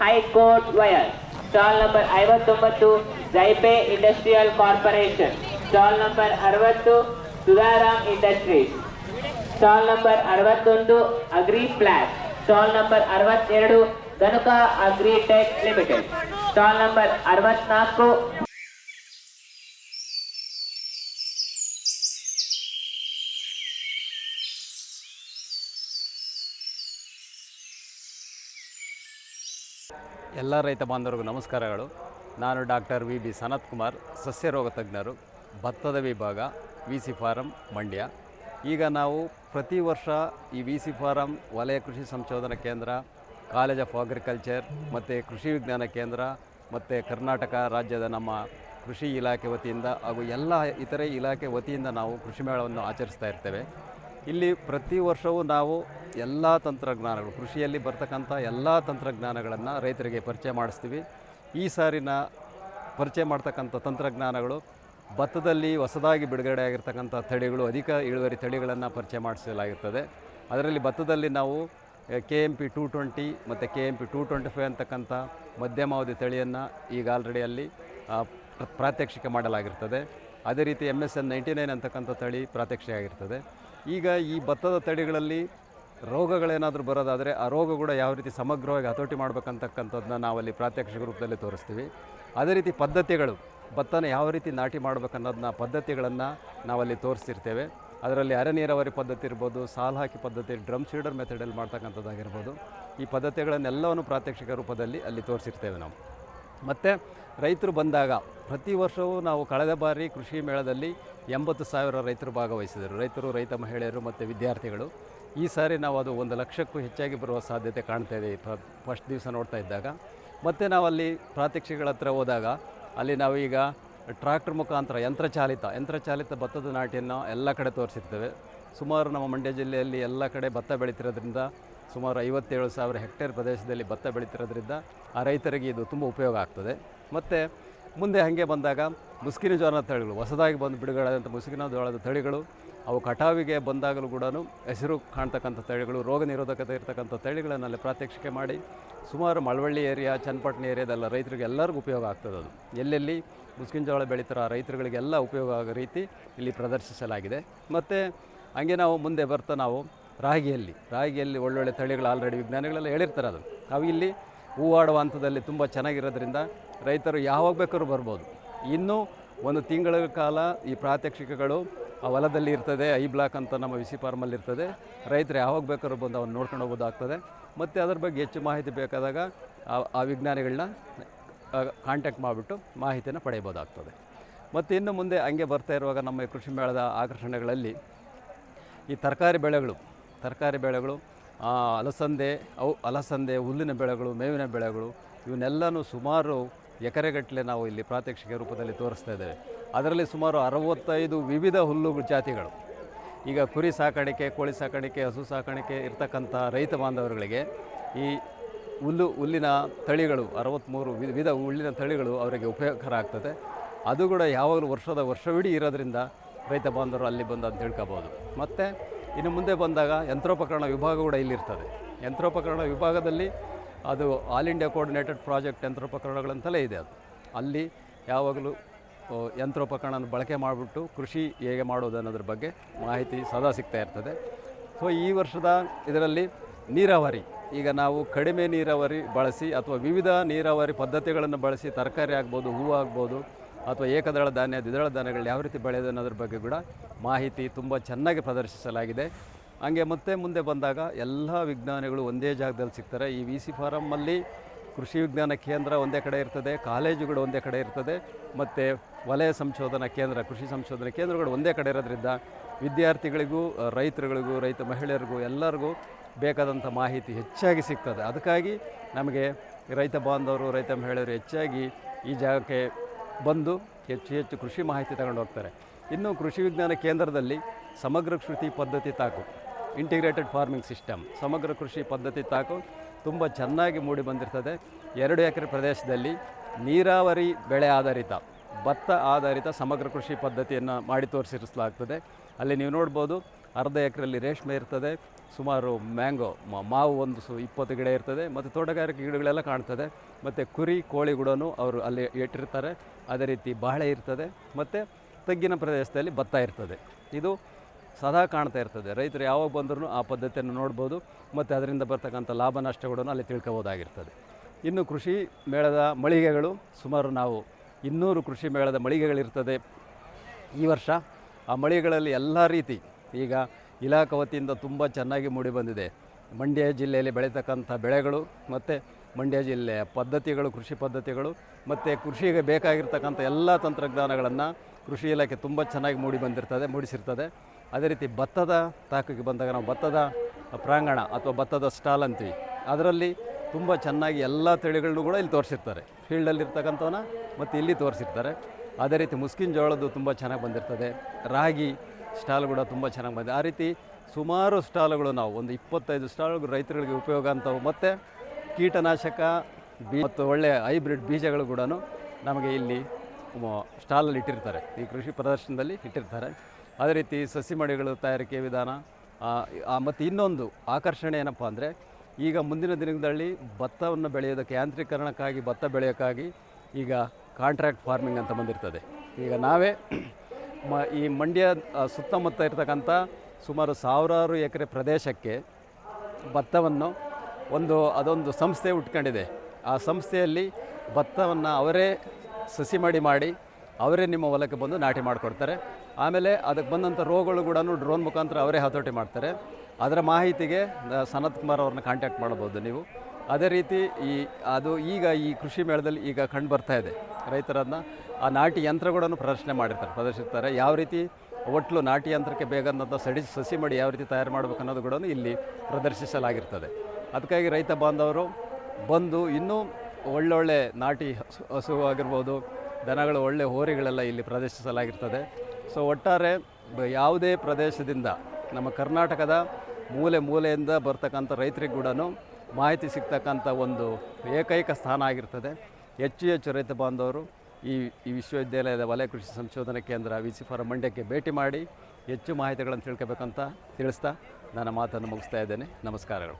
High court wire stall number ಐವತ್ತೊಂಬತ್ತು ಜೈಪೆ industrial corporation stall number ಅರವತ್ತು ಸುಧಾರಾಮ್ ಇಂಡಸ್ಟ್ರೀಸ್ ಸ್ಟಾಲ್ ನಂಬರ್ ಅರವತ್ತೊಂದು ಅಗ್ರಿ ಫ್ಲಾಟ್ ಸ್ಟಾಲ್ ನಂಬರ್ ಅರವತ್ತೆರಡು Dhanuka agritech limited stall number ಅರವತ್ನಾಲ್ಕು ಎಲ್ಲ ರೈತ ಬಾಂಧವರಿಗೂ ನಮಸ್ಕಾರಗಳು. ನಾನು doctor V B Sanath Kumar ಸಸ್ಯ ರೋಗ ತಜ್ಞರು, ಭತ್ತದ ವಿಭಾಗ, ವಿ ಸಿ ಫಾರಂ, ಮಂಡ್ಯ. ಈಗ ನಾವು ಪ್ರತಿ ವರ್ಷ ಈ ವಿ ಸಿ ಫಾರಂ, ವಲಯ ಕೃಷಿ ಸಂಶೋಧನಾ ಕೇಂದ್ರ, ಕಾಲೇಜ್ ಆಫ್ ಅಗ್ರಿಕಲ್ಚರ್, ಮತ್ತು ಕೃಷಿ ವಿಜ್ಞಾನ ಕೇಂದ್ರ, ಮತ್ತು ಕರ್ನಾಟಕ ರಾಜ್ಯದ ನಮ್ಮ ಕೃಷಿ ಇಲಾಖೆ ವತಿಯಿಂದ ಹಾಗೂ ಎಲ್ಲ ಇತರೆ ಇಲಾಖೆ ವತಿಯಿಂದ ನಾವು ಕೃಷಿ ಮೇಳವನ್ನು ಆಚರಿಸ್ತಾ ಇರ್ತೇವೆ. ಇಲ್ಲಿ ಪ್ರತಿ ವರ್ಷವೂ ನಾವು ಎಲ್ಲ ತಂತ್ರಜ್ಞಾನಗಳು, ಕೃಷಿಯಲ್ಲಿ ಬರ್ತಕ್ಕಂಥ ಎಲ್ಲ ತಂತ್ರಜ್ಞಾನಗಳನ್ನು ರೈತರಿಗೆ ಪರಿಚಯ ಮಾಡಿಸ್ತೀವಿ. ಈ ಸಾರಿನ ಪರಿಚಯ ಮಾಡ್ತಕ್ಕಂಥ ತಂತ್ರಜ್ಞಾನಗಳು ಭತ್ತದಲ್ಲಿ ಹೊಸದಾಗಿ ಬಿಡುಗಡೆ ಆಗಿರ್ತಕ್ಕಂಥ ತಳಿಗಳು, ಅಧಿಕ ಇಳುವರಿ ತಳಿಗಳನ್ನು ಪರಿಚಯ ಮಾಡಿಸಲಾಗಿರ್ತದೆ. ಅದರಲ್ಲಿ ಭತ್ತದಲ್ಲಿ ನಾವು K M P two twenty ಮತ್ತು K M P two twenty five ಅಂತಕ್ಕಂಥ ಮಧ್ಯಮಾವಧಿ ತಳಿಯನ್ನು ಈಗ ಆಲ್ರೆಡಿ ಅಲ್ಲಿ ಪ್ರಾತ್ಯಕ್ಷಿಕೆ ಪ್ರ- ಪ್ರಾತ್ಯಕ್ಷಿಕ ಮಾಡಲಾಗಿರ್ತದೆ. ಅದೇ ರೀತಿ M S N ninety nine ಅಂತಕ್ಕಂಥ ತಳಿ ಪ್ರಾತ್ಯಕ್ಷಿಕ ಆಗಿರ್ತದೆ. ಈಗ ಈ ಭತ್ತದ ತಳಿಗಳಲ್ಲಿ ರೋಗಗಳೇನಾದರೂ ಬರೋದಾದರೆ ಆ ರೋಗ ಕೂಡ ಯಾವ ರೀತಿ ಸಮಗ್ರವಾಗಿ ಹತೋಟಿ ಮಾಡ್ಬೇಕಂತಕ್ಕಂಥದ್ದನ್ನ ನಾವಲ್ಲಿ ಪ್ರಾತ್ಯಕ್ಷಿಕ ರೂಪದಲ್ಲಿ ತೋರಿಸ್ತೀವಿ. ಅದೇ ರೀತಿ ಪದ್ಧತಿಗಳು, ಭತ್ತನ ಯಾವ ರೀತಿ ನಾಟಿ ಮಾಡಬೇಕನ್ನೋದನ್ನ ಪದ್ಧತಿಗಳನ್ನು ನಾವಲ್ಲಿ ತೋರಿಸ್ತಿರ್ತೇವೆ. ಅದರಲ್ಲಿ ಅರೆ ನೀರಾವರಿ ಪದ್ಧತಿ ಇರ್ಬೋದು, ಸಾಲ ಹಾಕಿ ಪದ್ಧತಿ, ಡ್ರಮ್ ಶೀಡರ್ ಮೆಥಡಲ್ಲಿ ಮಾಡ್ತಕ್ಕಂಥದ್ದಾಗಿರ್ಬೋದು. ಈ ಪದ್ಧತಿಗಳನ್ನೆಲ್ಲವನ್ನು ಪ್ರಾತ್ಯಕ್ಷಿಕ ರೂಪದಲ್ಲಿ ಅಲ್ಲಿ ತೋರಿಸಿರ್ತೇವೆ ನಾವು. ಮತ್ತು ರೈತರು ಬಂದಾಗ ಪ್ರತಿ ವರ್ಷವೂ ನಾವು ಕಳೆದ ಬಾರಿ ಕೃಷಿ ಮೇಳದಲ್ಲಿ ಎಂಬತ್ತು ಸಾವಿರ ರೈತರು ಭಾಗವಹಿಸಿದರು. ರೈತರು, ರೈತ ಮಹಿಳೆಯರು ಮತ್ತು ವಿದ್ಯಾರ್ಥಿಗಳು. ಈ ಸಾರಿ ನಾವು ಅದು ಒಂದು ಲಕ್ಷಕ್ಕೂ ಹೆಚ್ಚಾಗಿ ಬರುವ ಸಾಧ್ಯತೆ ಕಾಣ್ತಾ ಇದೆ ಫಸ್ಟ್ ದಿವಸ ನೋಡ್ತಾ ಇದ್ದಾಗ. ಮತ್ತು ನಾವಲ್ಲಿ ಪ್ರಾತ್ಯಕ್ಷಿಗಳ ಹತ್ರ ಹೋದಾಗ ಅಲ್ಲಿ ನಾವು ಈಗ ಟ್ರಾಕ್ಟರ್ ಮುಖಾಂತರ ಯಂತ್ರಚಾಲಿತ ಯಂತ್ರಚಾಲಿತ ಭತ್ತದ ನಾಟಿಯನ್ನು ಎಲ್ಲ ಕಡೆ ತೋರಿಸಿರ್ತೇವೆ. ಸುಮಾರು ನಮ್ಮ ಮಂಡ್ಯ ಜಿಲ್ಲೆಯಲ್ಲಿ ಎಲ್ಲ ಕಡೆ ಭತ್ತ ಬೆಳೀತಿರೋದ್ರಿಂದ ಸುಮಾರು ಐವತ್ತೇಳು ಸಾವಿರ ಹೆಕ್ಟೇರ್ ಪ್ರದೇಶದಲ್ಲಿ ಭತ್ತ ಬೆಳೀತಿರೋದ್ರಿಂದ ಆ ರೈತರಿಗೆ ಇದು ತುಂಬ ಉಪಯೋಗ ಆಗ್ತದೆ. ಮತ್ತು ಮುಂದೆ ಹಾಗೆ ಬಂದಾಗ ಮುಸ್ಕಿನ ಜೋಳದ ತಳಿಗಳು, ಹೊಸದಾಗಿ ಬಂದು ಬಿಡುಗಡೆಯಾದಂಥ ಮುಸುಕಿನ ಜೋಳದ ತಳಿಗಳು, ಅವು ಕಟಾವಿಗೆ ಬಂದಾಗಲೂ ಕೂಡ ಹೆಸರು ಕಾಣ್ತಕ್ಕಂಥ ತಳಿಗಳು, ರೋಗ ನಿರೋಧಕತೆ ಇರತಕ್ಕಂಥ ತಳಿಗಳನ್ನೆಲ್ಲ ಪ್ರಾತ್ಯಕ್ಷಿಕೆ ಮಾಡಿ ಸುಮಾರು ಮಳವಳ್ಳಿ ಏರಿಯಾ, ಚನ್ನಪಟ್ಟಣ ಏರಿಯಾದೆಲ್ಲ ರೈತರಿಗೆ ಎಲ್ಲರಿಗೂ ಉಪಯೋಗ ಆಗ್ತದೆ ಅದು. ಎಲ್ಲೆಲ್ಲಿ ಮುಸ್ಕಿನ ಜೋಳ ಬೆಳೀತಾರೋ ಆ ರೈತರುಗಳಿಗೆಲ್ಲ ಉಪಯೋಗ ಆಗೋ ರೀತಿ ಇಲ್ಲಿ ಪ್ರದರ್ಶಿಸಲಾಗಿದೆ. ಮತ್ತು ಹಂಗೆ ನಾವು ಮುಂದೆ ಬರ್ತಾ ನಾವು ರಾಗಿಯಲ್ಲಿ ರಾಗಿಯಲ್ಲಿ ಒಳ್ಳೊಳ್ಳೆ ತಳಿಗಳು ಆಲ್ರೆಡಿ ವಿಜ್ಞಾನಿಗಳೆಲ್ಲ ಹೇಳಿರ್ತಾರೆ ಅದು. ಅವು ಇಲ್ಲಿ ಹೂವಾಡುವ ಹಂತದಲ್ಲಿ ತುಂಬ ಚೆನ್ನಾಗಿರೋದ್ರಿಂದ ರೈತರು ಯಾವಾಗ ಬೇಕಾದ್ರೂ ಬರ್ಬೋದು. ಇನ್ನೂ ಒಂದು ತಿಂಗಳ ಕಾಲ ಈ ಪ್ರಾತ್ಯಕ್ಷಿಕಗಳು ಆ ಹೊಲದಲ್ಲಿ ಇರ್ತದೆ ಐ ಬ್ಲಾಕ್ ಅಂತ ನಮ್ಮ ವಿಸಿ ಫಾರ್ಮಲ್ಲಿ ಇರ್ತದೆ. ರೈತರು ಯಾವಾಗ ಬೇಕಾದ್ರೂ ಬಂದು ಅವನ್ನ ನೋಡ್ಕೊಂಡು ಹೋಗೋದಾಗ್ತದೆ. ಮತ್ತು ಅದ್ರ ಬಗ್ಗೆ ಹೆಚ್ಚು ಮಾಹಿತಿ ಬೇಕಾದಾಗ ಆ- ವಿಜ್ಞಾನಿಗಳನ್ನ ಕಾಂಟ್ಯಾಕ್ಟ್ ಮಾಡಿಬಿಟ್ಟು ಮಾಹಿತಿಯನ್ನು ಪಡೆಯಬೋದಾಗ್ತದೆ ಮತ್ತು ಇನ್ನು ಮುಂದೆ ಹಂಗೆ ಬರ್ತಾ ಇರುವಾಗ ನಮ್ಮ ಕೃಷಿ ಮೇಳದ ಆಕರ್ಷಣೆಗಳಲ್ಲಿ ಈ ತರಕಾರಿ ಬೆಳೆಗಳು ತರಕಾರಿ ಬೆಳೆಗಳು ಅಲಸಂದೆ, ಅವು ಅಲಸಂದೆ, ಹುಲ್ಲಿನ ಬೆಳೆಗಳು, ಮೇವಿನ ಬೆಳೆಗಳು, ಇವನ್ನೆಲ್ಲನೂ ಸುಮಾರು ಎಕರೆಗಟ್ಟಲೆ ನಾವು ಇಲ್ಲಿ ಪ್ರಾತ್ಯಕ್ಷಿಕ ರೂಪದಲ್ಲಿ ತೋರಿಸ್ತಾ ಇದ್ದೇವೆ. ಅದರಲ್ಲಿ ಸುಮಾರು ಅರವತ್ತೈದು ವಿವಿಧ ಹುಲ್ಲು ಜಾತಿಗಳು. ಈಗ ಕುರಿ ಸಾಕಾಣಿಕೆ, ಕೋಳಿ ಸಾಕಾಣಿಕೆ, ಹಸು ಸಾಕಾಣಿಕೆ ಇರ್ತಕ್ಕಂಥ ರೈತ ಬಾಂಧವರುಗಳಿಗೆ ಈ ಹುಲ್ಲು, ಹುಲ್ಲಿನ ತಳಿಗಳು ಅರವತ್ತ್ಮೂರು ವಿ- ವಿಧ ಹುಲ್ಲಿನ ತಳಿಗಳು ಅವರಿಗೆ ಉಪಯೋಗಕರ ಆಗ್ತದೆ. ಅದು ಕೂಡ ಯಾವಾಗಲೂ ವರ್ಷದ ವರ್ಷವಿಡೀ ಇರೋದ್ರಿಂದ ರೈತ ಬಾಂಧವರು ಅಲ್ಲಿ ಬಂದು ಅಂತ ತಿಳ್ಕೊಬೋದು. ಮತ್ತು ಇನ್ನು ಮುಂದೆ ಬಂದಾಗ ಯಂತ್ರೋಪಕರಣ ವಿಭಾಗ ಕೂಡ ಇಲ್ಲಿರ್ತದೆ. ಯಂತ್ರೋಪಕರಣ ವಿಭಾಗದಲ್ಲಿ ಅದು ಆಲ್ ಇಂಡಿಯಾ ಕೋಆರ್ಡಿನೇಟೆಡ್ ಪ್ರಾಜೆಕ್ಟ್ ಯಂತ್ರೋಪಕರಣಗಳಂತಲೇ ಇದೆ ಅದು. ಅಲ್ಲಿ ಯಾವಾಗಲೂ ಯಂತ್ರೋಪಕರಣ ಬಳಕೆ ಮಾಡಿಬಿಟ್ಟು ಕೃಷಿ ಹೇಗೆ ಮಾಡೋದು ಅನ್ನೋದ್ರ ಬಗ್ಗೆ ಮಾಹಿತಿ ಸದಾ ಸಿಗ್ತಾ ಇರ್ತದೆ. ಸೊ ಈ ವರ್ಷದ ಇದರಲ್ಲಿ ನೀರಾವರಿ, ಈಗ ನಾವು ಕಡಿಮೆ ನೀರಾವರಿ ಬಳಸಿ ಅಥವಾ ವಿವಿಧ ನೀರಾವರಿ ಪದ್ಧತಿಗಳನ್ನು ಬಳಸಿ ತರಕಾರಿ ಆಗ್ಬೋದು, ಹೂವು ಆಗ್ಬೋದು ಅಥವಾ ಏಕದಳ ಧಾನ್ಯ ದ್ವಿದಳ ಧಾನ್ಯಗಳು ಯಾವ ರೀತಿ ಬೆಳೆಯೋದು ಅನ್ನೋದ್ರ ಬಗ್ಗೆ ಕೂಡ ಮಾಹಿತಿ ತುಂಬ ಚೆನ್ನಾಗಿ ಪ್ರದರ್ಶಿಸಲಾಗಿದೆ. ಹಾಗೆ ಮತ್ತೆ ಮುಂದೆ ಬಂದಾಗ ಎಲ್ಲ ವಿಜ್ಞಾನಿಗಳು ಒಂದೇ ಜಾಗದಲ್ಲಿ ಸಿಗ್ತಾರೆ. ಈ ವಿ ಸಿ ಫಾರಮ್ಮಲ್ಲಿ ಕೃಷಿ ವಿಜ್ಞಾನ ಕೇಂದ್ರ ಒಂದೇ ಕಡೆ ಇರ್ತದೆ ಕಾಲೇಜುಗಳು ಒಂದೇ ಕಡೆ ಇರ್ತದೆ, ಮತ್ತು ವಲಯ ಸಂಶೋಧನಾ ಕೇಂದ್ರ, ಕೃಷಿ ಸಂಶೋಧನಾ ಕೇಂದ್ರಗಳು ಒಂದೇ ಕಡೆ ಇರೋದ್ರಿಂದ ವಿದ್ಯಾರ್ಥಿಗಳಿಗೂ, ರೈತರುಗಳಿಗೂ, ರೈತ ಮಹಿಳೆಯರಿಗೂ ಎಲ್ಲರಿಗೂ ಬೇಕಾದಂಥ ಮಾಹಿತಿ ಹೆಚ್ಚಾಗಿ ಸಿಗ್ತದೆ. ಅದಕ್ಕಾಗಿ ನಮಗೆ ರೈತ ಬಾಂಧವರು, ರೈತ ಮಹಿಳೆಯರು ಹೆಚ್ಚಾಗಿ ಈ ಜಾಗಕ್ಕೆ ಬಂದು ಹೆಚ್ಚು ಹೆಚ್ಚು ಕೃಷಿ ಮಾಹಿತಿ ತಗೊಂಡು ಹೋಗ್ತಾರೆ. ಇನ್ನು ಕೃಷಿ ವಿಜ್ಞಾನ ಕೇಂದ್ರದಲ್ಲಿ ಸಮಗ್ರ ಕೃಷಿ ಪದ್ಧತಿ ತಾಕು ಇಂಟಿಗ್ರೇಟೆಡ್ ಫಾರ್ಮಿಂಗ್ ಸಿಸ್ಟಮ್ ಸಮಗ್ರ ಕೃಷಿ ಪದ್ಧತಿ ತಾಕು ತುಂಬ ಚೆನ್ನಾಗಿ ಮೂಡಿ ಬಂದಿರ್ತದೆ. ಎರಡು ಎಕರೆ ಪ್ರದೇಶದಲ್ಲಿ ನೀರಾವರಿ ಬೆಳೆ ಆಧಾರಿತ. ಭತ್ತ ಆಧಾರಿತ ಸಮಗ್ರ ಕೃಷಿ ಪದ್ಧತಿಯನ್ನು ಮಾಡಿ ತೋರಿಸಿರಿಸಲಾಗ್ತದೆ. ಅಲ್ಲಿ ನೀವು ನೋಡ್ಬೋದು ಅರ್ಧ ಎಕರೆಯಲ್ಲಿ ರೇಷ್ಮೆ ಇರ್ತದೆ, ಸುಮಾರು ಮ್ಯಾಂಗೋ ಮಾವು ಒಂದು ಸು ಇಪ್ಪತ್ತು ಗಿಡ ಇರ್ತದೆ, ಮತ್ತು ತೋಟಗಾರಿಕೆ ಗಿಡಗಳೆಲ್ಲ ಕಾಣ್ತದೆ. ಮತ್ತು ಕುರಿ, ಕೋಳಿ ಕೂಡ ಅವರು ಅಲ್ಲಿ ಇಟ್ಟಿರ್ತಾರೆ. ಅದೇ ರೀತಿ ಬಾಳೆ ಇರ್ತದೆ, ಮತ್ತು ತಗ್ಗಿನ ಪ್ರದೇಶದಲ್ಲಿ ಭತ್ತ ಇರ್ತದೆ. ಇದು ಸದಾ ಕಾಣ್ತಾ ಇರ್ತದೆ. ರೈತರು ಯಾವಾಗ ಬಂದರೂ ಆ ಪದ್ಧತಿಯನ್ನು ನೋಡ್ಬೋದು, ಮತ್ತು ಅದರಿಂದ ಬರ್ತಕ್ಕಂಥ ಲಾಭ ನಷ್ಟಗಳನ್ನು ಅಲ್ಲಿ ತಿಳ್ಕೊಬೋದಾಗಿರ್ತದೆ. ಇನ್ನು ಕೃಷಿ ಮೇಳದ ಮಳಿಗೆಗಳು ಸುಮಾರು ನಾವು ಇನ್ನೂರು ಕೃಷಿ ಮೇಳದ ಮಳಿಗೆಗಳಿರ್ತದೆ. ಈ ವರ್ಷ ಆ ಮಳಿಗೆಗಳಲ್ಲಿ ಎಲ್ಲ ರೀತಿ ಈಗ ಇಲಾಖೆ ವತಿಯಿಂದ ತುಂಬ ಚೆನ್ನಾಗಿ ಮೂಡಿಬಂದಿದೆ ಮಂಡ್ಯ ಜಿಲ್ಲೆಯಲ್ಲಿ ಬೆಳೀತಕ್ಕಂಥ ಬೆಳೆಗಳು ಮತ್ತು ಮಂಡ್ಯ ಜಿಲ್ಲೆಯ ಪದ್ಧತಿಗಳು, ಕೃಷಿ ಪದ್ಧತಿಗಳು ಮತ್ತು ಕೃಷಿಗೆ ಬೇಕಾಗಿರ್ತಕ್ಕಂಥ ಎಲ್ಲ ತಂತ್ರಜ್ಞಾನಗಳನ್ನು ಕೃಷಿ ಇಲಾಖೆ ತುಂಬ ಚೆನ್ನಾಗಿ ಮೂಡಿ ಬಂದಿರ್ತದೆ, ಮೂಡಿಸಿರ್ತದೆ. ಅದೇ ರೀತಿ ಭತ್ತದ ತಾಕಿಗೆ ಬಂದಾಗ ನಾವು ಭತ್ತದ ಪ್ರಾಂಗಣ ಅಥವಾ ಭತ್ತದ ಸ್ಟಾಲ್ ಅಂತೀವಿ. ಅದರಲ್ಲಿ ತುಂಬ ಚೆನ್ನಾಗಿ ಎಲ್ಲ ತಳಿಗಳನ್ನೂ ಕೂಡ ಇಲ್ಲಿ ತೋರಿಸಿರ್ತಾರೆ. ಫೀಲ್ಡಲ್ಲಿ ಇರ್ತಕ್ಕಂಥವನ್ನ ಮತ್ತು ಇಲ್ಲಿ ತೋರಿಸಿರ್ತಾರೆ. ಅದೇ ರೀತಿ ಮುಸ್ಕಿನ್ ಜೋಳದ್ದು ತುಂಬ ಚೆನ್ನಾಗಿ ಬಂದಿರ್ತದೆ. ರಾಗಿ ಸ್ಟಾಲ್ ಕೂಡ ತುಂಬ ಚೆನ್ನಾಗಿ ಬಂದಿದೆ. ಆ ರೀತಿ ಸುಮಾರು ಸ್ಟಾಲ್ಗಳು ನಾವು, ಒಂದು ಇಪ್ಪತ್ತೈದು ಸ್ಟಾಲ್ಗಳು ರೈತರುಗಳಿಗೆ ಉಪಯೋಗ ಅಂತವು ಮತ್ತು ಕೀಟನಾಶಕ ಬೀ ಮತ್ತು ಒಳ್ಳೆಯ ಹೈಬ್ರಿಡ್ ಬೀಜಗಳು ಕೂಡ ನಮಗೆ ಇಲ್ಲಿ ಸ್ಟಾಲಲ್ಲಿ ಇಟ್ಟಿರ್ತಾರೆ. ಈ ಕೃಷಿ ಪ್ರದರ್ಶನದಲ್ಲಿ ಇಟ್ಟಿರ್ತಾರೆ. ಅದೇ ರೀತಿ ಸಸಿ ಮಡಿಗಳು ತಯಾರಿಕೆ ವಿಧಾನ ಮತ್ತು ಇನ್ನೊಂದು ಆಕರ್ಷಣೆ ಏನಪ್ಪ ಅಂದರೆ ಈಗ ಮುಂದಿನ ದಿನಗಳಲ್ಲಿ ಭತ್ತವನ್ನು ಬೆಳೆಯೋದಕ್ಕೆ ಯಾಂತ್ರೀಕರಣಕ್ಕಾಗಿ, ಭತ್ತ ಬೆಳೆಯೋಕ್ಕಾಗಿ ಈಗ ಕಾಂಟ್ರಾಕ್ಟ್ ಫಾರ್ಮಿಂಗ್ ಅಂತ ಬಂದಿರ್ತದೆ. ಈಗ ನಾವೇ ಮ, ಈ ಮಂಡ್ಯ ಸುತ್ತಮುತ್ತ ಇರತಕ್ಕಂಥ ಸುಮಾರು ಸಾವಿರಾರು ಎಕರೆ ಪ್ರದೇಶಕ್ಕೆ ಭತ್ತವನ್ನು ಒಂದು, ಅದೊಂದು ಸಂಸ್ಥೆ ಉಟ್ಕೊಂಡಿದೆ. ಆ ಸಂಸ್ಥೆಯಲ್ಲಿ ಭತ್ತವನ್ನು ಅವರೇ ಸಸಿ ಮಾಡಿ ಮಾಡಿ ಅವರೇ ನಿಮ್ಮ ಹೊಲಕ್ಕೆ ಬಂದು ನಾಟಿ ಮಾಡಿಕೊಡ್ತಾರೆ. ಆಮೇಲೆ ಅದಕ್ಕೆ ಬಂದಂಥ ರೋಗಗಳು ಕೂಡ ಡ್ರೋನ್ ಮುಖಾಂತರ ಅವರೇ ಹತೋಟಿ ಮಾಡ್ತಾರೆ. ಅದರ ಮಾಹಿತಿಗೆ ಸನತ್ ಕುಮಾರ್ ಅವ್ರನ್ನ ಕಾಂಟ್ಯಾಕ್ಟ್ ಮಾಡ್ಬೋದು ನೀವು. ಅದೇ ರೀತಿ ಈ, ಅದು ಈಗ ಈ ಕೃಷಿ ಮೇಳದಲ್ಲಿ ಈಗ ಕಂಡು ಬರ್ತಾ ಇದೆ. ರೈತರನ್ನ ಆ ನಾಟಿ ಯಂತ್ರಗಳನ್ನು ಪ್ರದರ್ಶನ ಮಾಡಿರ್ತಾರೆ, ಪ್ರದರ್ಶಿಸ್ತಾರೆ. ಯಾವ ರೀತಿ ಒಟ್ಲು ನಾಟಿ ಯಂತ್ರಕ್ಕೆ ಬೇಕಾದಂಥ ಸಡಿ, ಸಸಿ ಮಾಡಿ ಯಾವ ರೀತಿ ತಯಾರು ಮಾಡಬೇಕು ಅನ್ನೋದು ಕೂಡ ಇಲ್ಲಿ ಪ್ರದರ್ಶಿಸಲಾಗಿರ್ತದೆ. ಅದಕ್ಕಾಗಿ ರೈತ ಬಾಂಧವರು ಬಂದು ಇನ್ನೂ ಒಳ್ಳೊಳ್ಳೆ ನಾಟಿ ಹಸು, ಹಸುವಾಗಿರ್ಬೋದು, ದನಗಳು ಒಳ್ಳೆ ಹೋರಿಗಳೆಲ್ಲ ಇಲ್ಲಿ ಪ್ರದರ್ಶಿಸಲಾಗಿರ್ತದೆ. ಸೊ ಒಟ್ಟಾರೆ ಯಾವುದೇ ಪ್ರದೇಶದಿಂದ ನಮ್ಮ ಕರ್ನಾಟಕದ ಮೂಲೆ ಮೂಲೆಯಿಂದ ಬರ್ತಕ್ಕಂಥ ರೈತರಿಗೆ ಕೂಡ ಮಾಹಿತಿ ಸಿಗ್ತಕ್ಕಂಥ ಒಂದು ಏಕೈಕ ಸ್ಥಾನ ಆಗಿರ್ತದೆ. ಹೆಚ್ಚು ಹೆಚ್ಚು ರೈತ ಬಾಂಧವರು ಈ ಈ ವಿಶ್ವವಿದ್ಯಾಲಯದ ವಲಯ ಕೃಷಿ ಸಂಶೋಧನಾ ಕೇಂದ್ರ ವಿ ಸಿ ಫಾರಂ ಮಂಡ್ಯಕ್ಕೆ ಭೇಟಿ ಮಾಡಿ ಹೆಚ್ಚು ಮಾಹಿತಿಗಳನ್ನು ತಿಳ್ಕೋಬೇಕಂತ ತಿಳಿಸ್ತಾ ನನ್ನ ಮಾತನ್ನು ಮುಗಿಸ್ತಾ ಇದ್ದೇನೆ. ನಮಸ್ಕಾರಗಳು.